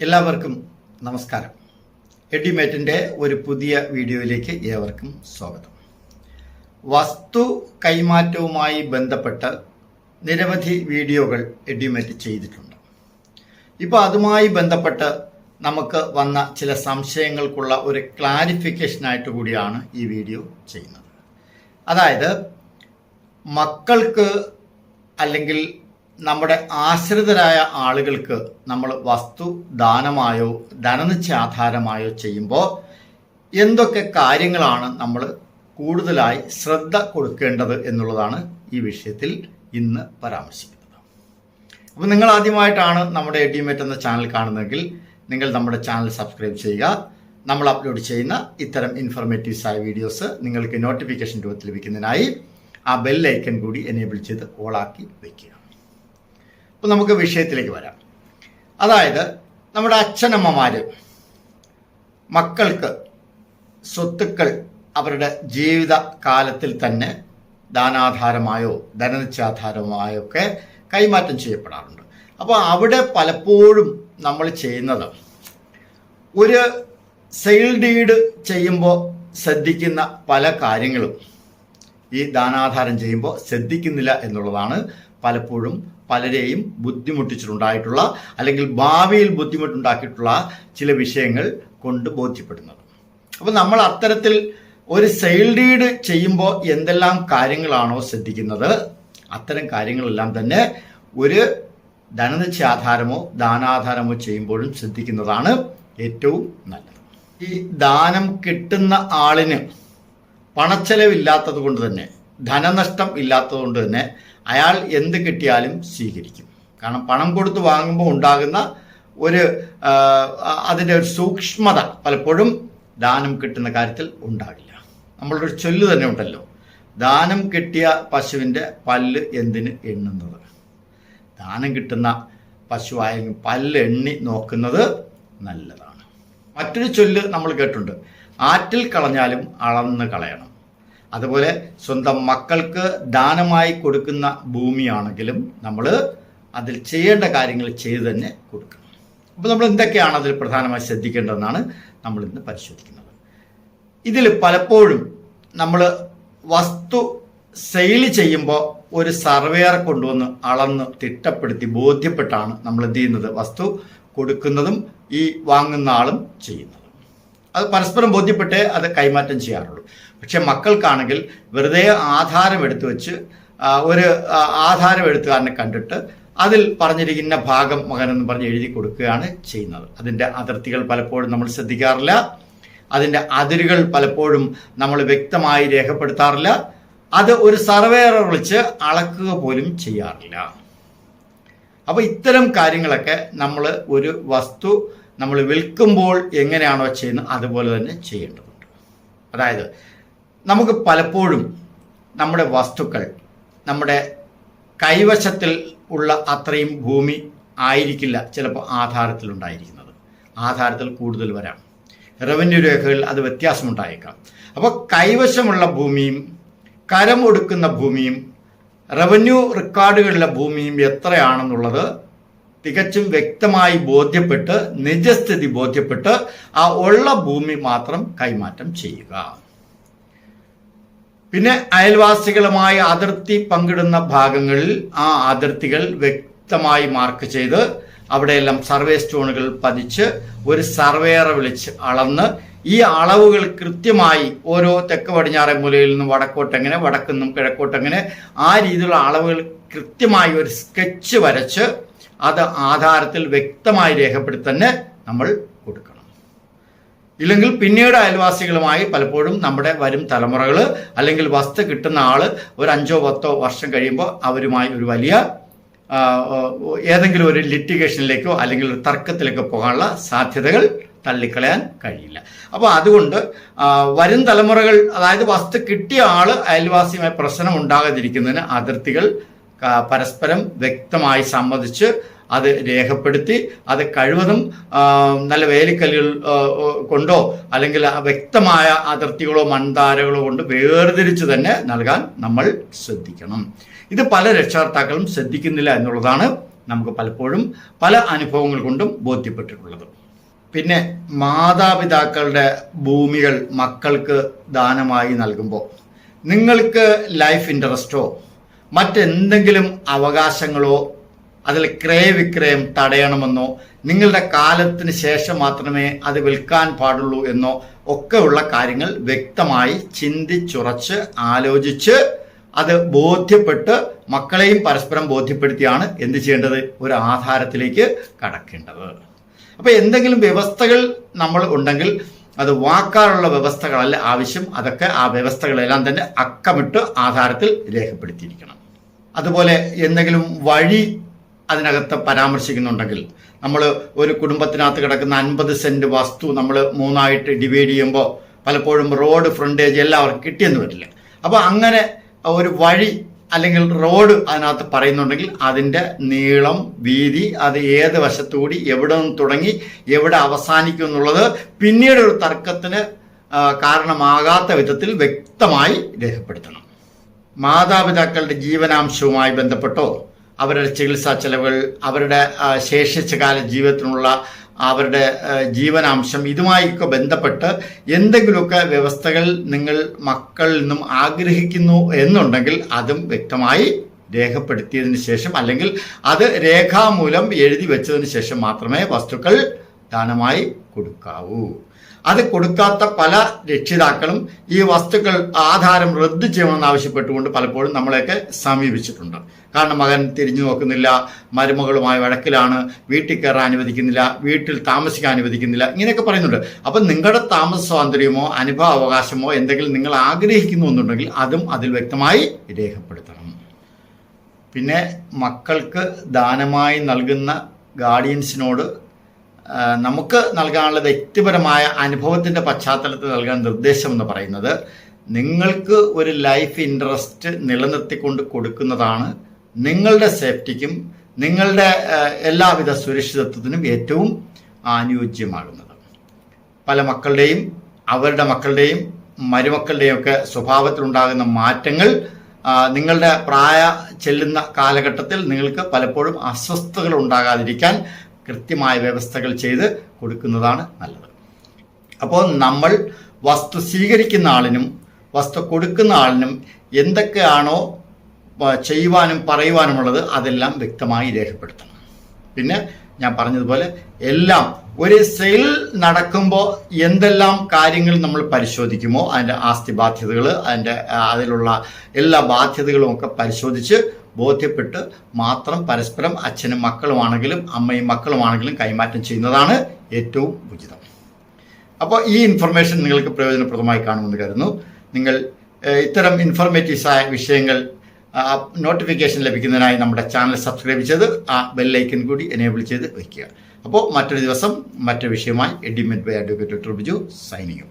എല്ലാവർക്കും നമസ്കാരം. എഡിമേറ്റിന്റെ ഒരു പുതിയ വീഡിയോയിലേക്ക് ഏവർക്കും സ്വാഗതം. വസ്തു കൈമാറ്റവുമായി ബന്ധപ്പെട്ട് നിരവധി വീഡിയോകൾ എഡിമേറ്റ് ചെയ്തിട്ടുണ്ട്. ഇപ്പോൾ അതുമായി ബന്ധപ്പെട്ട് നമുക്ക് വന്ന ചില സംശയങ്ങൾക്കുള്ള ഒരു ക്ലാരിഫിക്കേഷനായിട്ട് കൂടിയാണ് ഈ വീഡിയോ ചെയ്യുന്നത്. അതായത് മക്കൾക്ക് അല്ലെങ്കിൽ നമ്മുടെ ആശ്രിതരായ ആളുകൾക്ക് നമ്മൾ വസ്തു ദാനമായോ ധനനിശ്ചയാധാരമായോ ചെയ്യുമ്പോൾ എന്തൊക്കെ കാര്യങ്ങളാണ് നമ്മൾ കൂടുതലായി ശ്രദ്ധ കൊടുക്കേണ്ടത് എന്നുള്ളതാണ് ഈ വിഷയത്തിൽ ഇന്ന് പരാമർശിക്കുന്നത്. അപ്പോൾ നിങ്ങൾ ആദ്യമായിട്ടാണ് നമ്മുടെ എഡിമേറ്റ് എന്ന ചാനൽ കാണുന്നതെങ്കിൽ നിങ്ങൾ നമ്മുടെ ചാനൽ സബ്സ്ക്രൈബ് ചെയ്യുക. നമ്മൾ അപ്ലോഡ് ചെയ്യുന്ന ഇത്തരം ഇൻഫർമേറ്റീവ്സ് ആയ വീഡിയോസ് നിങ്ങൾക്ക് നോട്ടിഫിക്കേഷൻ രൂപത്തിൽ ലഭിക്കുന്നതിനായി ആ ബെൽ ഐക്കൺ കൂടി എനേബിൾ ചെയ്ത് ഓളാക്കി വയ്ക്കുക അപ്പോൾ നമുക്ക് വിഷയത്തിലേക്ക് വരാം. അതായത് നമ്മുടെ അച്ഛനമ്മമാർ മക്കൾക്ക് സ്വത്തുക്കൾ അവരുടെ ജീവിത കാലത്തിൽ തന്നെ ദാനാധാരമായോ ധനനിശ്ചാധാരമായോ ഒക്കെ കൈമാറ്റം ചെയ്യപ്പെടാറുണ്ട്. അപ്പോൾ അവിടെ പലപ്പോഴും നമ്മൾ ചെയ്യുന്നത് ഒരു സെയിൽ ഡീഡ് ചെയ്യുമ്പോൾ ശ്രദ്ധിക്കുന്ന പല കാര്യങ്ങളും ഈ ദാനാധാരം ചെയ്യുമ്പോൾ ശ്രദ്ധിക്കുന്നില്ല എന്നുള്ളതാണ് പലപ്പോഴും പലരെയും ബുദ്ധിമുട്ടിച്ചിട്ടുണ്ടായിട്ടുള്ള അല്ലെങ്കിൽ ഭാവിയിൽ ബുദ്ധിമുട്ടുണ്ടാക്കിയിട്ടുള്ള ചില വിഷയങ്ങൾ കൊണ്ട് ബോധ്യപ്പെടുന്നത്. അപ്പോൾ നമ്മൾ അത്തരത്തിൽ ഒരു സെയിൽ ഡീഡ് ചെയ്യുമ്പോൾ എന്തെല്ലാം കാര്യങ്ങളാണോ ശ്രദ്ധിക്കുന്നത്? അത്തരം കാര്യങ്ങളെല്ലാം തന്നെ ഒരു ധനനിശ്ചയാധാരമോ ദാനാധാരമോ ചെയ്യുമ്പോഴും ശ്രദ്ധിക്കുന്നതാണ് ഏറ്റവും നല്ലത്. ഈ ദാനം കിട്ടുന്ന ആളിന് പണച്ചെലവില്ലാത്തത് കൊണ്ട് തന്നെ ധനനഷ്ടം ഇല്ലാത്തതുകൊണ്ട് തന്നെ അയാൾ എന്ത് കിട്ടിയാലും സ്വീകരിക്കും. കാരണം പണം കൊടുത്ത് വാങ്ങുമ്പോൾ ഉണ്ടാകുന്ന ഒരു അതിന്റെ ഒരു സൂക്ഷ്മത പലപ്പോഴും ദാനം കിട്ടുന്ന കാര്യത്തിൽ ഉണ്ടാകില്ല ഒരു ചൊല്ല് തന്നെ ഉണ്ടല്ലോ. ദാനം കിട്ടിയ പശുവിന്റെ പല്ല് എന്തിന് എണ്ണുന്നത്? ദാനം കിട്ടുന്ന പശുവായെങ്കിൽ പല്ല് എണ്ണി നോക്കുന്നത് നല്ലതാണ്. മറ്റൊരു ചൊല്ല് നമ്മൾ കേട്ടിട്ടുണ്ട്. ആറ്റിൽ കളഞ്ഞാലും അളന്ന് കളയണം. അതുപോലെ സ്വന്തം മക്കൾക്ക് ദാനമായി കൊടുക്കുന്ന ഭൂമിയാണെങ്കിലും നമ്മൾ അതിൽ ചെയ്യേണ്ട കാര്യങ്ങൾ ചെയ്തു തന്നെ കൊടുക്കണം. അപ്പോൾ നമ്മൾ എന്തൊക്കെയാണ് അതിൽ പ്രധാനമായി ശ്രദ്ധിക്കേണ്ടതെന്നാണ് നമ്മൾ ഇന്ന് പരിശോധിക്കുന്നത്. ഇതിൽ പലപ്പോഴും നമ്മൾ വസ്തു സെയിൽ ചെയ്യുമ്പോൾ ഒരു സർവേയറെ കൊണ്ടുവന്ന് അളന്ന് തിട്ടപ്പെടുത്തി ബോധ്യപ്പെട്ടാണ് നമ്മൾ എന്ത് ചെയ്യുന്നത്? വസ്തു കൊടുക്കുന്നതും ഈ വാങ്ങുന്ന ആളും ചെയ്യുന്നത്. അത് പരസ്പരം ബോധ്യപ്പെട്ടേ അത് കൈമാറ്റം ചെയ്യാറുള്ളൂ. പക്ഷെ മക്കൾക്കാണെങ്കിൽ വെറുതെ ആധാരം എടുത്തു വെച്ച് ഒരു ആധാരം എഴുത്തുകാരനെ കണ്ടിട്ട് അതിൽ പറഞ്ഞിരിക്കുന്ന ഭാഗം മകനെന്ന് പറഞ്ഞ് എഴുതി കൊടുക്കുകയാണ് ചെയ്യുന്നത്. അതിന്റെ അതിർത്തികൾ പലപ്പോഴും നമ്മൾ ശ്രദ്ധിക്കാറില്ല. അതിന്റെ അതിരുകൾ പലപ്പോഴും നമ്മൾ വ്യക്തമായി രേഖപ്പെടുത്താറില്ല. അത് ഒരു സർവേയറെ വിളിച്ച് അളക്കുക പോലും ചെയ്യാറില്ല. അപ്പോൾ ഇത്തരം കാര്യങ്ങളൊക്കെ നമ്മൾ ഒരു വസ്തു നമ്മൾ വിൽക്കുമ്പോൾ എങ്ങനെയാണോ ചെയ്യുന്നത് അതുപോലെ തന്നെ ചെയ്യേണ്ടതുണ്ട്. അതായത് നമുക്ക് പലപ്പോഴും നമ്മുടെ വസ്തുക്കൾ നമ്മുടെ കൈവശത്തിൽ ഉള്ള അത്രയും ഭൂമി ആയിരിക്കില്ല ചിലപ്പോൾ ആധാരത്തിലുണ്ടായിരിക്കുന്നത്. ആധാരത്തിൽ കൂടുതൽ വരാം. റവന്യൂ രേഖകളിൽ അത് വ്യത്യാസമുണ്ടായേക്കാം. അപ്പോൾ കൈവശമുള്ള ഭൂമിയും കരം ഒടുക്കുന്ന ഭൂമിയും റവന്യൂ റെക്കോർഡുകളിലെ ഭൂമിയും എത്രയാണെന്നുള്ളത് തികച്ചും വ്യക്തമായി ബോധ്യപ്പെട്ട് നിജസ്ഥിതി ബോധ്യപ്പെട്ട് ആ ഉള്ള ഭൂമി മാത്രം കൈമാറ്റം ചെയ്യുക. പിന്നെ അയൽവാസികളുമായി അതിർത്തി പങ്കിടുന്ന ഭാഗങ്ങളിൽ ആ അതിർത്തികൾ വ്യക്തമായി മാർക്ക് ചെയ്ത് അവിടെയെല്ലാം സർവേ സ്റ്റോണുകൾ പതിച്ച് ഒരു സർവേയറെ വിളിച്ച് അളന്ന് ഈ അളവുകൾ കൃത്യമായി ഓരോ തെക്ക് പടിഞ്ഞാറൻ മൂലയിൽ നിന്നും വടക്കോട്ടെങ്ങനെ വടക്കുന്നും കിഴക്കോട്ടെങ്ങനെ ആ രീതിയിലുള്ള അളവുകൾ കൃത്യമായി ഒരു സ്കെച്ച് വരച്ച് അത് ആധാരത്തിൽ വ്യക്തമായി രേഖപ്പെടുത്തി തന്നെ നമ്മൾ ഇല്ലെങ്കിൽ പിന്നീട് അയൽവാസികളുമായി പലപ്പോഴും നമ്മുടെ വരും തലമുറകൾ അല്ലെങ്കിൽ വസ്തു കിട്ടുന്ന ആൾ ഒരു അഞ്ചോ പത്തോ വർഷം കഴിയുമ്പോൾ അവരുമായി ഒരു വലിയ ഏതെങ്കിലും ഒരു ലിറ്റിഗേഷനിലേക്കോ അല്ലെങ്കിൽ ഒരു തർക്കത്തിലേക്കോ പോകാനുള്ള സാധ്യതകൾ തള്ളിക്കളയാൻ കഴിയില്ല. അപ്പോൾ അതുകൊണ്ട് വരും തലമുറകൾ അതായത് വസ്തു കിട്ടിയ ആൾ അയൽവാസിയുമായി പ്രശ്നം ഉണ്ടാകാതിരിക്കുന്നതിന് അതിർത്തികൾ പരസ്പരം വ്യക്തമായി സമ്മതിച്ച് അത് രേഖപ്പെടുത്തി അത് കഴിവതും നല്ല വേലിക്കല്ലുകൾ കൊണ്ടോ അല്ലെങ്കിൽ വ്യക്തമായ അതിർത്തികളോ മൺതാരകളോ കൊണ്ട് വേർതിരിച്ച് തന്നെ നൽകാൻ നമ്മൾ ശ്രദ്ധിക്കണം. ഇത് പല രക്ഷകർത്താക്കളും ശ്രദ്ധിക്കുന്നില്ല എന്നുള്ളതാണ് നമുക്ക് പലപ്പോഴും പല അനുഭവങ്ങൾ കൊണ്ടും ബോധ്യപ്പെട്ടിട്ടുള്ളത്. പിന്നെ മാതാപിതാക്കളുടെ ഭൂമികൾ മക്കൾക്ക് ദാനമായി നൽകുമ്പോൾ നിങ്ങൾക്ക് ലൈഫ് ഇൻട്രസ്റ്റോ മറ്റെന്തെങ്കിലും അവകാശങ്ങളോ അതിൽ ക്രയവിക്രയം തടയണമെന്നോ നിങ്ങളുടെ കാലത്തിന് ശേഷം മാത്രമേ അത് വിൽക്കാൻ പാടുള്ളൂ എന്നോ ഒക്കെയുള്ള കാര്യങ്ങൾ വ്യക്തമായി ചിന്തിച്ചുറച്ച് ആലോചിച്ച് അത് ബോധ്യപ്പെട്ട് മക്കളെയും പരസ്പരം ബോധ്യപ്പെടുത്തിയാണ് എന്ത് ചെയ്യേണ്ടത്? ഒരു ആധാരത്തിലേക്ക് കടക്കേണ്ടത്. അപ്പോൾ എന്തെങ്കിലും വ്യവസ്ഥകൾ നമ്മൾ ഉണ്ടെങ്കിൽ അത് വാക്കാറുള്ള വ്യവസ്ഥകളല്ല ആവശ്യം. അതൊക്കെ ആ വ്യവസ്ഥകളെല്ലാം തന്നെ അക്കമിട്ട് ആധാരത്തിൽ രേഖപ്പെടുത്തിയിരിക്കണം. അതുപോലെ എന്തെങ്കിലും വഴി അതിനകത്ത് പരാമർശിക്കുന്നുണ്ടെങ്കിൽ നമ്മൾ ഒരു കുടുംബത്തിനകത്ത് കിടക്കുന്ന അൻപത് സെന്റ് വസ്തു നമ്മൾ മൂന്നായിട്ട് ഡിവൈഡ് ചെയ്യുമ്പോൾ പലപ്പോഴും റോഡ് ഫ്രണ്ടേജ് എല്ലാവർക്കും കിട്ടിയെന്ന് വരില്ല. അപ്പോൾ അങ്ങനെ ഒരു വഴി അല്ലെങ്കിൽ റോഡ് അതിനകത്ത് പറയുന്നുണ്ടെങ്കിൽ അതിന്റെ നീളം വീതി അത് ഏത് വശത്തുകൂടി എവിടെ നിന്ന് തുടങ്ങി എവിടെ അവസാനിക്കും എന്നുള്ളത് പിന്നീട് ഒരു തർക്കത്തിന് കാരണമാകാത്ത വിധത്തിൽ വ്യക്തമായി രേഖപ്പെടുത്തണം. മാതാപിതാക്കളുടെ ജീവനാംശവുമായി ബന്ധപ്പെട്ടോ അവരുടെ ചികിത്സാ ചെലവുകൾ അവരുടെ ശേഷിച്ച കാല ജീവിതത്തിനുള്ള അവരുടെ ജീവനാംശം ഇതുമായൊക്കെ ബന്ധപ്പെട്ട് എന്തെങ്കിലുമൊക്കെ വ്യവസ്ഥകൾ നിങ്ങൾ മക്കളിൽ നിന്നും ആഗ്രഹിക്കുന്നു എന്നുണ്ടെങ്കിൽ അതും വ്യക്തമായി രേഖപ്പെടുത്തിയതിന് ശേഷം അല്ലെങ്കിൽ അത് രേഖാമൂലം എഴുതി വെച്ചതിന് ശേഷം മാത്രമേ വസ്തുക്കൾ ദാനമായി കൊടുക്കാവൂ. അത് കൊടുക്കാത്ത പല രക്ഷിതാക്കളും ഈ വസ്തുക്കൾ ആധാരം റദ്ദു ചെയ്യണമെന്ന് ആവശ്യപ്പെട്ടുകൊണ്ട് പലപ്പോഴും നമ്മളെയൊക്കെ സമീപിച്ചിട്ടുണ്ട്. കാരണം മകൻ തിരിഞ്ഞു നോക്കുന്നില്ല മരുമകളുമായി വഴക്കിലാണ് വീട്ടിൽ കയറാൻ അനുവദിക്കുന്നില്ല വീട്ടിൽ താമസിക്കാൻ അനുവദിക്കുന്നില്ല ഇങ്ങനെയൊക്കെ പറയുന്നുണ്ട്. അപ്പം നിങ്ങളുടെ താമസ സ്വാതന്ത്ര്യമോ അനുഭവ അവകാശമോ എന്തെങ്കിലും നിങ്ങൾ ആഗ്രഹിക്കുന്നു എന്നുണ്ടെങ്കിൽ അതും അതിൽ വ്യക്തമായി രേഖപ്പെടുത്തണം. പിന്നെ മക്കൾക്ക് ദാനമായി നൽകുന്ന ഗാർഡിയൻസിനോട് നമുക്ക് നൽകാനുള്ള വ്യക്തിപരമായ അനുഭവത്തിന്റെ പശ്ചാത്തലത്തിൽ നൽകാൻ നിർദ്ദേശം എന്ന് പറയുന്നത് നിങ്ങൾക്ക് ഒരു ലൈഫ് ഇൻട്രസ്റ്റ് നിലനിർത്തിക്കൊണ്ട് കൊടുക്കുന്നതാണ് നിങ്ങളുടെ സേഫ്റ്റിക്കും നിങ്ങളുടെ എല്ലാവിധ സുരക്ഷിതത്വത്തിനും ഏറ്റവും അനുയോജ്യമാകുന്നത് പല മക്കളുടെയും അവരുടെ മക്കളുടെയും മരുമക്കളുടെയും ഒക്കെ സ്വഭാവത്തിലുണ്ടാകുന്ന മാറ്റങ്ങൾ നിങ്ങളുടെ പ്രായ ചെല്ലുന്ന കാലഘട്ടത്തിൽ നിങ്ങൾക്ക് പലപ്പോഴും അസ്വസ്ഥതകൾ ഉണ്ടാകാതിരിക്കാൻ കൃത്യമായ വ്യവസ്ഥകൾ ചെയ്ത് കൊടുക്കുന്നതാണ് നല്ലത്. അപ്പോൾ നമ്മൾ വസ്തു സ്വീകരിക്കുന്ന ആളിനും വസ്തു കൊടുക്കുന്ന ആളിനും എന്തൊക്കെയാണോ ചെയ്യുവാനും പറയുവാനുമുള്ളത് അതെല്ലാം വ്യക്തമായി രേഖപ്പെടുത്തണം. പിന്നെ ഞാൻ പറഞ്ഞതുപോലെ എല്ലാം ഒരു സെയിൽ നടക്കുമ്പോൾ എന്തെല്ലാം കാര്യങ്ങൾ നമ്മൾ പരിശോധിക്കുമോ അതിന്റെ ആസ്തി ബാധ്യതകൾ അതിന്റെ അതിലുള്ള എല്ലാ ബാധ്യതകളും ഒക്കെ പരിശോധിച്ച് ബോധ്യപ്പെട്ട് മാത്രം പരസ്പരം അച്ഛനും മക്കളുമാണെങ്കിലും അമ്മയും മക്കളുമാണെങ്കിലും കൈമാറ്റം ചെയ്യുന്നതാണ് ഏറ്റവും ഉചിതം. അപ്പോൾ ഈ ഇൻഫർമേഷൻ നിങ്ങൾക്ക് പ്രയോജനപ്രദമായി കാണുമെന്ന് കരുതുന്നു. നിങ്ങൾ ഇത്തരം ഇൻഫർമേറ്റീവ്സായ വിഷയങ്ങൾ നോട്ടിഫിക്കേഷൻ ലഭിക്കുന്നതിനായി നമ്മുടെ ചാനൽ സബ്സ്ക്രൈബ് ചെയ്ത് ആ ബെല്ലൈക്കൻ കൂടി എനേബിൾ ചെയ്ത് വയ്ക്കുക. അപ്പോൾ മറ്റൊരു ദിവസം മറ്റൊരു വിഷയമായി എഡിമെന്റ് ബൈ അഡ്വക്കേറ്റ് ബിജു സൈനിങ്